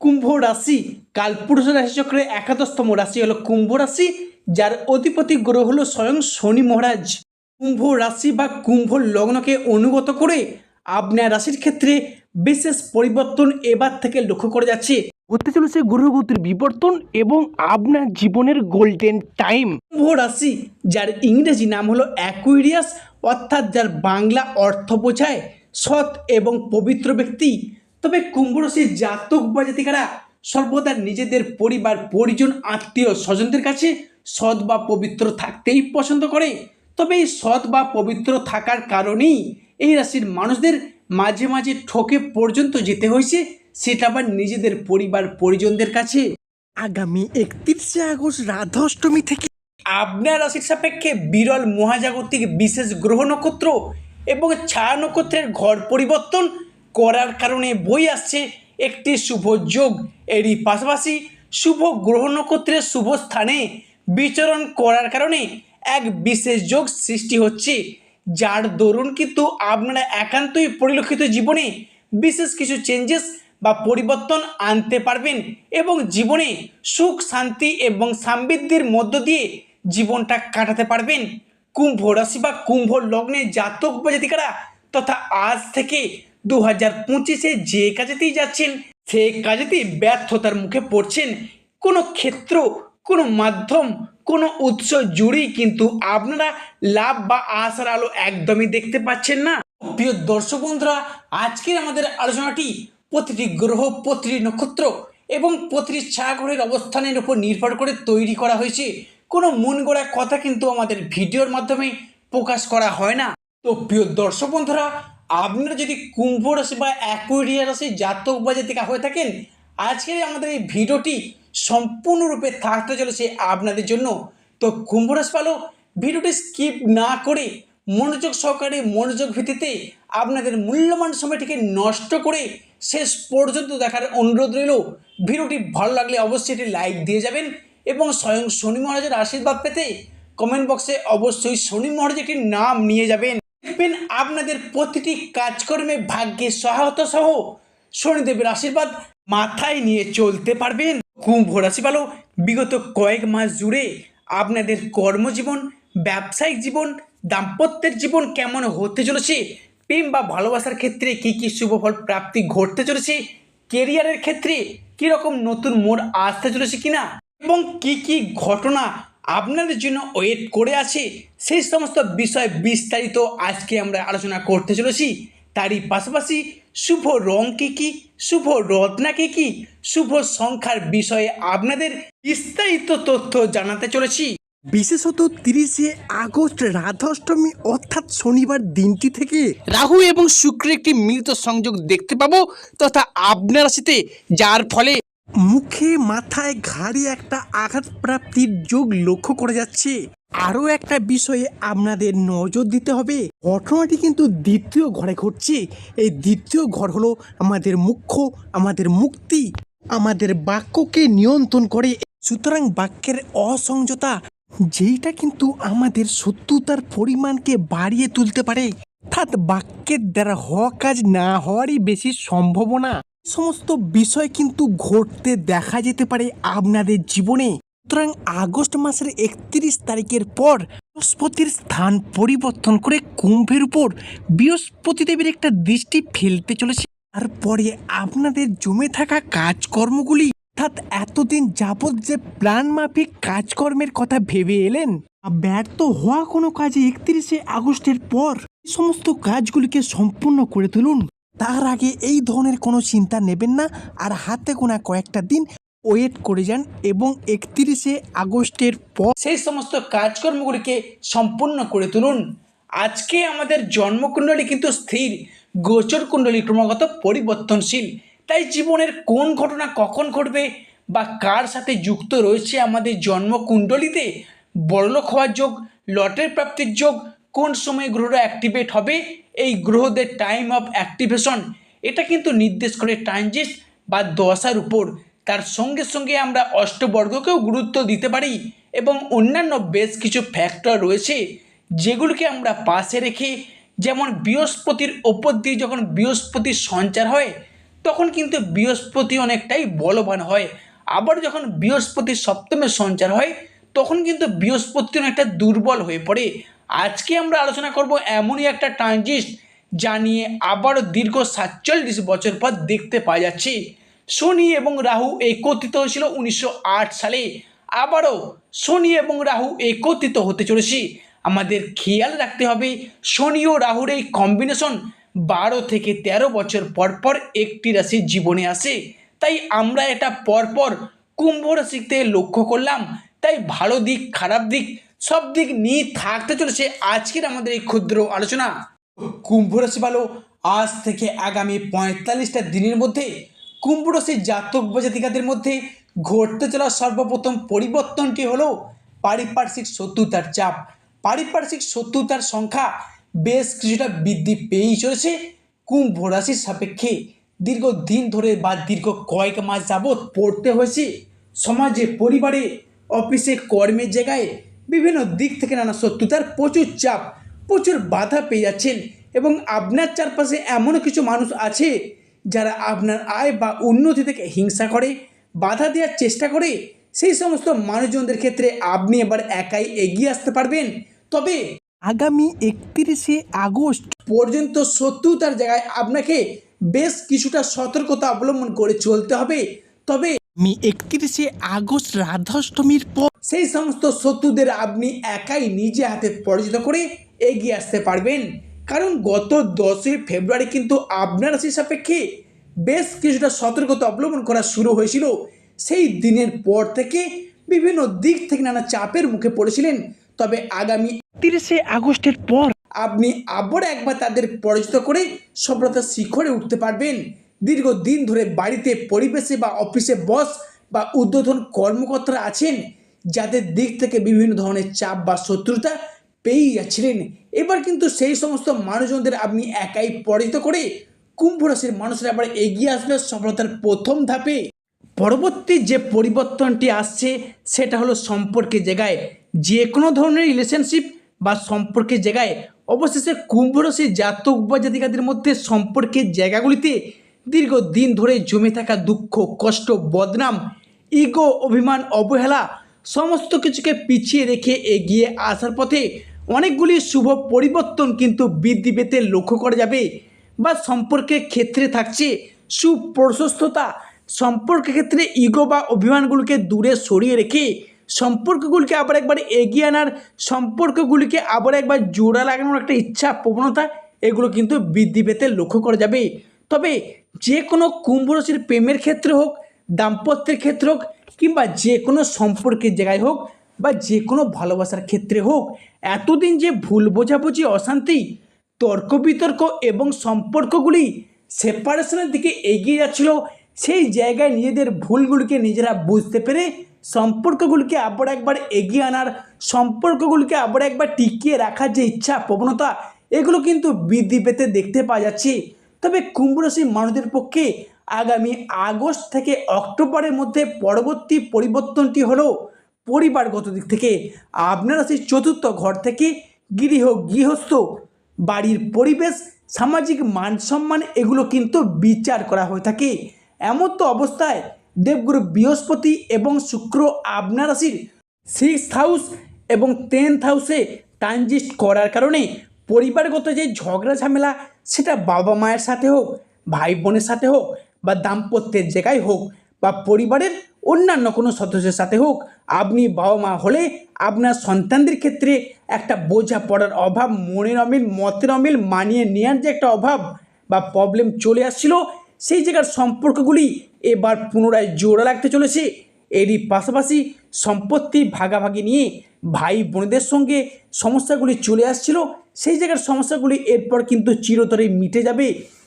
কুম্ভ রাশি কালপুরুষ রাশিচক্রের একাদশতম রাশি হলো কুম্ভ রাশি যার অধিপতি গ্রহ হলো স্বয়ং শনি মহারাজ। কুম্ভ রাশি বা কুম্ভ লগ্নকে অনুগত করে আপনার রাশির ক্ষেত্রে বিশেষ পরিবর্তন এবার থেকে লক্ষ্য করা যাচ্ছে। হতে চলেছে গ্রহগতির বিবর্তন এবং আপনার জীবনের গোল্ডেন টাইম কুম্ভ রাশি যার ইংরেজি নাম হলো অ্যাকুইরিয়াস অর্থাৎ যার বাংলা অর্থ বোঝায় সৎ এবং পবিত্র ব্যক্তি। তবে কুম্ভ রাশির জাতক বা জাতিকারা সর্বদা নিজেদের পরিবার পরিজন আত্মীয় স্বজনদের কাছে সৎ বা পবিত্র থাকতেই পছন্দ করে। তবে এই সৎ বা পবিত্র থাকার কারণেই এই রাশির মানুষদের মাঝে মাঝে ঠকে পর্যন্ত যেতে হয়েছে সেটা আবার নিজেদের পরিবার পরিজনদের কাছে। আগামী একত্রিশে আগস্ট রাধা অষ্টমী থেকে আপনার রাশির সাপেক্ষে বিরল মহাজাগতিক বিশেষ গ্রহ নক্ষত্র এবং ছায়া নক্ষত্রের ঘর পরিবর্তন করার কারণে বই আসছে একটি শুভ যোগ। এরই পাশাপাশি শুভ গ্রহ নক্ষত্রের শুভ স্থানে বিচরণ করার কারণে এক বিশেষ যোগ সৃষ্টি হচ্ছে, যার দরুন কিন্তু আপনারা একান্তই পরিলক্ষিত জীবনে বিশেষ কিছু চেঞ্জেস বা পরিবর্তন আনতে পারবেন এবং জীবনে সুখ, শান্তি এবং সমৃদ্ধির মধ্য দিয়ে জীবনটা কাটাতে পারবেন। কুম্ভ রাশি বা কুম্ভ লগ্নে জাতক বা জাতিকারা তথা আজ থেকে দু হাজার পঁচিশে যে কাজেতেই যাচ্ছেন, সে কাজেতেই ব্যর্থতার মুখে পড়ছেন। কোনো ক্ষেত্র, কোনো মাধ্যম, কোনো উৎস জুড়েই কিন্তু আপনারা লাভ বা আশার আলো একদমই দেখতে পাচ্ছেন না। প্রিয় দর্শক বন্ধুরা, আজকের আমাদের আলোচনাটি প্রতিটি গ্রহ, প্রতিটি নক্ষত্র এবং প্রতিটি ছায়াগ্রহের অবস্থানের উপর নির্ভর করে তৈরি করা হয়েছে। কোনো মন কথা কিন্তু আমাদের ভিডিওর মাধ্যমে প্রকাশ করা হয় না। তো প্রিয় দর্শক বন্ধুরা আপনারা যদি কুম্ভ রাশি বা অ্যাকুয়ারিয়া রাশি জাতক বা জাতিকা হয়ে থাকেন, আজকের আমাদের এই ভিডিওটি সম্পূর্ণরূপে থাকতে চলেছে আপনাদের জন্য। তো কুম্ভ রাশি পালো, ভিডিওটি স্কিপ না করে মনোযোগ সহকারে মনোযোগ ভিত্তিতে আপনাদের মূল্যবান সময়টিকে নষ্ট করে শেষ পর্যন্ত দেখার অনুরোধ রইল। ভিডিওটি ভালো লাগলে অবশ্যই এটি লাইক দিয়ে যাবেন এবং স্বয়ং শনি মহারাজের আশীর্বাদ পেতে কমেন্ট বক্সে অবশ্যই শনি মহারাজ একটি নাম নিয়ে যাবেন। দেখবেন আপনাদের প্রতিটি কাজকর্মে ভাগ্যে সহায়তা সহ শনিদেবের আশীর্বাদ মাথায় নিয়ে চলতে পারবেন। কুম্ভ রাশি ভালো বিগত কয়েক মাস জুড়ে আপনাদের কর্মজীবন, ব্যবসায়িক জীবন, দাম্পত্যের জীবন কেমন হতে চলেছে, প্রেম বা ভালোবাসার ক্ষেত্রে কি কি শুভফল প্রাপ্তি ঘটতে চলেছে কেরিয়ারের ক্ষেত্রে কীরকম নতুন মোড় আসতে চলেছে কিনা, এবং কি কি ঘটনা আপনাদের জন্য ওয়েট করে আছে। সেই সমস্ত বিষয় বিস্তারিত আজকে আমরা আলোচনা করতে চলেছি। তারই পাশাপাশি শুভ রং কী কী? শুভ রত্না কী কী? শুভ সংখ্যার বিষয়ে আপনাদের বিস্তারিত তথ্য জানাতে চলেছি। বিশেষত তিরিশে আগস্ট রাধা অষ্টমী অর্থাৎ শনিবার দিনটি থেকে রাহু এবং শুক্রের একটি মিলিত সংযোগ দেখতে পাবো তথা আপনার রাশিতে যার ফলে মুখে মাথায় ঘাড়ে একটা আঘাত প্রাপ্তির যোগ লক্ষ্য করা যাচ্ছে। আরও একটা বিষয়ে আপনাদের নজর দিতে হবে। ঘটনাটি কিন্তু দ্বিতীয় ঘরে ঘটছে। এই দ্বিতীয় ঘর হলো আমাদের মুখ্য, আমাদের মুক্তি, আমাদের বাক্যকে নিয়ন্ত্রণ করে। সুতরাং বাক্যের অসংযতা, যেইটা কিন্তু আমাদের শত্রুতার পরিমাণকে বাড়িয়ে তুলতে পারে। অর্থাৎ বাক্যের দ্বারা হওয়া কাজ না হওয়ারই বেশি সম্ভাবনা। সমস্ত বিষয় কিন্তু ঘটতে দেখা যেতে পারে আপনাদের জীবনে। সুতরাং আগস্ট মাসের একত্রিশ তারিখের পর বৃহস্পতির স্থান পরিবর্তন করে কুম্ভের উপর বৃহস্পতি দেবীর একটা দৃষ্টি ফেলতে চলেছে। তারপরে আপনাদের জমে থাকা কাজকর্মগুলি, অর্থাৎ এতদিন যাবৎ যে প্ল্যান মাফিক কাজকর্মের কথা ভেবে এলেন ব্যর্থ হওয়া কোনো কাজে একত্রিশে আগস্টের পর সমস্ত কাজগুলিকে সম্পূর্ণ করে তুলুন। তার আগে এই ধরনের কোনো চিন্তা নেবেন না আর হাতে গোনা কয়েকটা দিন ওয়েট করে যান এবং একত্রিশে আগস্টের পর সেই সমস্ত কাজকর্মগুলিকে সম্পূর্ণ করে তুলুন। আজকে আমাদের জন্মকুণ্ডলী কিন্তু স্থির। গোচর কুণ্ডলী ক্রমাগত পরিবর্তনশীল। তাই জীবনের কোন ঘটনা কখন ঘটবে বা কার সাথে যুক্ত রয়েছে আমাদের জন্মকুণ্ডলীতে? বড়লোক হওয়ার যোগ, লটের প্রাপ্তির যোগ কোন সময় গ্রহরা অ্যাক্টিভেট হবে? এই গ্রহদের টাইম অফ অ্যাক্টিভেশন এটা কিন্তু নির্দেশ করে ট্রানজিট বা দশার উপর। তার সঙ্গে সঙ্গে আমরা অষ্টবর্গকেও গুরুত্ব দিতে পারি এবং অন্যান্য বেশ কিছু ফ্যাক্টর রয়েছে যেগুলোকে আমরা পাশে রেখে যেমন বৃহস্পতির ওপর দিয়ে যখন বৃহস্পতির সঞ্চার হয়, তখন কিন্তু বৃহস্পতি অনেকটাই বলবান হয়। আবার যখন বৃহস্পতি সপ্তমে সঞ্চার হয়, তখন কিন্তু বৃহস্পতি অনেকটা দুর্বল হয়ে পড়ে। আজকে আমরা আলোচনা করব এমনই একটা ট্রানজিস্ট যা নিয়ে আবারও দীর্ঘ সাতচল্লিশ বছর পর দেখতে পাওয়া যাচ্ছে। শনি এবং রাহু একত্রিত হয়েছিল উনিশশো আট সালে। আবারও শনি এবং রাহু একত্রিত হতে চলেছে। আমাদের খেয়াল রাখতে হবে শনি ও রাহুর এই কম্বিনেশন বারো থেকে ১৩ বছর পর পর একটি রাশির জীবনে আসে। তাই আমরা এটা পরপর কুম্ভ রাশিতে লক্ষ্য করলাম। তাই ভালো দিক, খারাপ দিক সব দিক নিয়ে থাকতে চলেছে আজকের আমাদের এই ক্ষুদ্র আলোচনা। কুম্ভ রাশি ভালো, আজ থেকে আগামী পঁয়তাল্লিশটা দিনের মধ্যে কুম্ভ রাশির জাতক জাতিকাদের মধ্যে ঘটতে চলা সর্বপ্রথম পরিবর্তনটি হলো পারিপার্শ্বিক শত্রুতার চাপ। পারিপার্শ্বিক শত্রুতার সংখ্যা বেশ কিছুটা বৃদ্ধি পেয়েই চলেছে কুম্ভ রাশির সাপেক্ষে। দীর্ঘদিন ধরে বা দীর্ঘ কয়েক মাস যাবৎ পড়তে হয়েছে সমাজে, পরিবারে, অফিসে, কর্মের জায়গায় বিভিন্ন দিক থেকে নানা শত্রুতার প্রচুর চাপ, প্রচুর বাধা পেয়ে যাচ্ছেন এবং আপনার চারপাশে এমনও কিছু মানুষ আছে যারা আপনার আয় বা উন্নতি থেকে হিংসা করে, বাধা দেওয়ার চেষ্টা করে। সেই সমস্ত মানুষজনদের ক্ষেত্রে আপনি এবার একাই এগিয়ে আসতে পারবেন। তবে আগামী একত্রিশে আগস্ট পর্যন্ত শত্রুতার জায়গায় আপনাকে বেশ কিছুটা সতর্কতা অবলম্বন করে চলতে হবে। তবে আমি একত্রিশে আগস্ট রাধাষ্টমীর পর সেই সমস্ত শত্রুদের আপনি একাই নিজে হাতে পরাজিত করে এগিয়ে আসতে পারবেন। কারণ গত দশই ফেব্রুয়ারি কিন্তু আপনার রাশি সাপেক্ষে বেশ কিছুটা সতর্কতা অবলম্বন করা শুরু হয়েছিল। সেই দিনের পর থেকে বিভিন্ন দিক থেকে নানা চাপের মুখে পড়েছিলেন। তবে আগামী তিরিশে আগস্টের পর আপনি আবার একবার তাদের পরাজিত করে সফলতার শিখরে উঠতে পারবেন। দীর্ঘদিন ধরে বাড়িতে পরিবেশে বা অফিসে বস বা উদ্বোধন কর্মকর্তারা আছেন। যাদের দিক থেকে বিভিন্ন ধরনের চাপ বা শত্রুতা পেয়েই যাচ্ছিলেন। এবার কিন্তু সেই সমস্ত মানুষজনদের আপনি একাই পরাজিত করে কুম্ভ রাশির মানুষরা আবার এগিয়ে আসবে সফলতার প্রথম ধাপে। পরবর্তী যে পরিবর্তনটি আসছে, সেটা হলো সম্পর্কের জায়গায়। যে কোনো ধরনের রিলেশনশিপ বা সম্পর্কের জায়গায় অবশেষে কুম্ভ রাশি জাতক বা জাতিকাদের মধ্যে সম্পর্কের জায়গাগুলিতে দীর্ঘদিন ধরে জমে থাকা দুঃখ, কষ্ট, বদনাম ইগো অভিমান, অবহেলা সমস্ত কিছুকে পিছিয়ে রেখে এগিয়ে আসার পথে অনেকগুলি শুভ পরিবর্তন কিন্তু বৃদ্ধি পেতে লক্ষ্য করা যাবে বা সম্পর্কের ক্ষেত্রে থাকছে সুপ্রশস্ততা। সম্পর্কের ক্ষেত্রে ইগো বা অভিমানগুলোকে দূরে সরিয়ে রেখে সম্পর্কগুলিকে আবার একবার এগিয়ে আনার, সম্পর্কগুলিকে আবার একবার জোড়া লাগানোর একটা ইচ্ছা, প্রবণতা, এগুলো কিন্তু বৃদ্ধি পেতে লক্ষ্য করা যাবে। তবে যে কোনো কুম্ভ রাশির প্রেমের ক্ষেত্রে হোক দাম্পত্যের ক্ষেত্রে হোক কিংবা যে কোনো সম্পর্কের জায়গায় হোক বা যে কোনো ভালোবাসার ক্ষেত্রে হোক, এতদিন যে ভুল বোঝাবুঝি, অশান্তি, তর্ক বিতর্ক এবং সম্পর্কগুলি সেপারেশনের দিকে এগিয়ে যাচ্ছিল, সেই জায়গায় নিজেদের ভুলগুলিকে নিজেরা বুঝতে পেরে সম্পর্কগুলিকে আবার একবার এগিয়ে আনার, সম্পর্কগুলিকে আবার একবার টিকিয়ে রাখার যে ইচ্ছা, প্রবণতা, এগুলো কিন্তু বৃদ্ধি পেতে দেখতে পাওয়া যাচ্ছে। তবে কুম্ভ রাশির মানুষদের পক্ষে আগামী আগস্ট থেকে অক্টোবরের মধ্যে পরবর্তী পরিবর্তনটি হলো পরিবারগত দিক থেকে। আপনার রাশির চতুর্থ ঘর থেকে গৃহ, গৃহস্থ, বাড়ির পরিবেশ, সামাজিক মান সম্মান এগুলো কিন্তু বিচার করা হয়ে থাকে। এমন তো অবস্থায় দেবগুরু বৃহস্পতি এবং শুক্র আপনার রাশির সিক্স হাউস এবং টেন্থ হাউসে ট্রানজিস্ট করার কারণে পরিবারগত যে ঝগড়া ঝামেলা, সেটা বাবা মায়ের সাথে হোক ভাই বোনের সাথে হোক বা দাম্পত্যের জায়গায় হোক বা পরিবারের অন্যান্য কোনো সদস্যের সাথে হোক, আপনি বাবা মা হলে আপনার সন্তানদের ক্ষেত্রে একটা বোঝা পড়ার অভাব, মনের অমিল, মতের অমিল মানিয়ে নেওয়ার যে একটা অভাব বা প্রবলেম চলে আসছিল, সেই জায়গার সম্পর্কগুলি এবার পুনরায় জোড়া লাগতে চলেছে। এরই পাশাপাশি সম্পত্তি ভাগাভাগি নিয়ে ভাই বোনদের সঙ্গে সমস্যাগুলি চলে আসছিল, সেই জায়গার সমস্যাগুলি এরপর কিন্তু চিরতরে মিটে যাবে।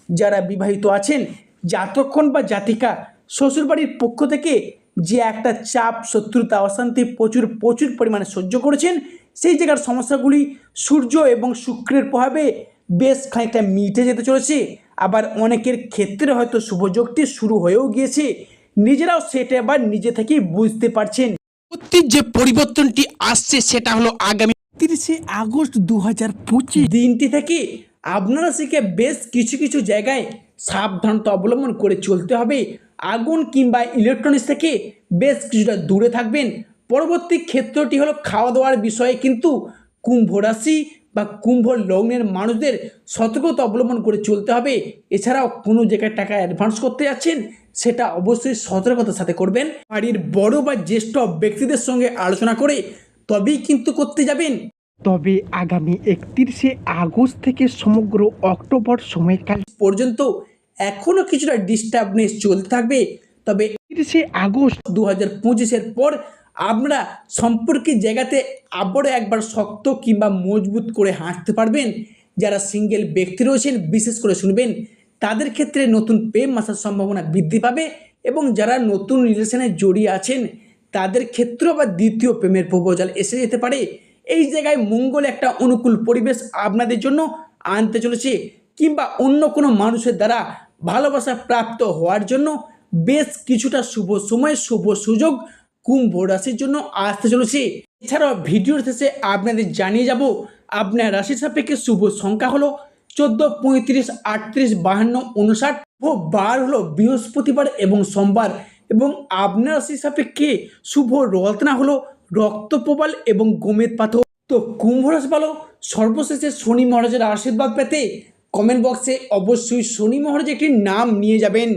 যারা বিবাহিত আছেন জাতক্ষণ বা জাতিকা শ্বশুরবাড়ির পক্ষ থেকে যে একটা চাপ শত্রুতা অশান্তি প্রচুর প্রচুর পরিমাণে সহ্য করেছেন সেই জায়গার সমস্যাগুলি সূর্য এবং শুক্রের প্রভাবে বেশ খানিকটা মিটে যেতে চলেছে। আবার অনেকের ক্ষেত্রে হয়তো শুভযোগটি শুরু হয়েও গিয়েছে। নিজেরাও সেটা আবার নিজে থেকেই বুঝতে পারছেন। পরবর্তী যে পরিবর্তনটি আসছে সেটা হলো আগামী তিরিশে আগস্ট দু হাজার পঁচিশ দিনটি থেকে আপনারা রাশিকে বেশ কিছু কিছু জায়গায় সাবধানতা অবলম্বন করে চলতে হবে। আগুন কিংবা ইলেকট্রনিক্স থেকে বেশ কিছুটা দূরে থাকবেন। পরবর্তী ক্ষেত্রটি হলো খাওয়া দাওয়ার বিষয়ে কিন্তু কুম্ভ রাশি বা কুম্ভ লগ্নের মানুষদের সতর্কতা অবলম্বন করে চলতে হবে। এছাড়াও কোনো জায়গায় টাকা অ্যাডভান্স করতে যাচ্ছেন, সেটা অবশ্যই সতর্কতার সাথে করবেন। বাড়ির বড় বা জ্যেষ্ঠ ব্যক্তিদের সঙ্গে আলোচনা করে তবেই কিন্তু করতে যাবেন। তবে আগামী একত্রিশে আগস্ট থেকে সমগ্র অক্টোবর সময়কাল পর্যন্ত এখনও কিছুটা ডিস্টার্বনেস চলতে থাকবে। তবে একত্রিশে আগস্ট দু হাজার পঁচিশের পর আমরা সম্পর্কের জায়গাতে আবারও একবার শক্ত কিংবা মজবুত করে হাঁটতে পারবেন। যারা সিঙ্গেল ব্যক্তি রয়েছেন বিশেষ করে শুনবেন তাদের ক্ষেত্রে নতুন প্রেম আসার সম্ভাবনা বৃদ্ধি পাবে এবং যারা নতুন রিলেশনে জড়িয়ে আছেন তাদের ক্ষেত্রেও আবার দ্বিতীয় প্রেমের প্রপোজাল এসে যেতে পারে। এই জায়গায় মঙ্গল একটা অনুকূল পরিবেশ আপনাদের জন্য আনতে চলেছে কিংবা অন্য কোনো মানুষের দ্বারা ভালোবাসা প্রাপ্ত হওয়ার জন্য বেশ কিছুটা শুভ সময়, শুভ সুযোগ কুম্ভ রাশির জন্য আসতে চলেছে। এছাড়াও ভিডিওর শেষে আপনাদের জানিয়ে যাব, আপনার রাশির সাপেক্ষে শুভ সংখ্যা হলো চোদ্দ, পঁয়ত্রিশ, আটত্রিশ, বাহান্ন উনষাট ও বার হলো বৃহস্পতিবার এবং সোমবার এবং আপনার রাশির সাপেক্ষে শুভ রত্না হলো রক্তপ্রবাল এবং গোমেদ পাথর। তো কুম্ভ রাশি ভালো সর্বশেষে শনি মহারাজের আশীর্বাদ পেতে কমেন্ট বক্সে অবশ্যই শনি মহারাজ একটি নাম নিয়ে যাবেন।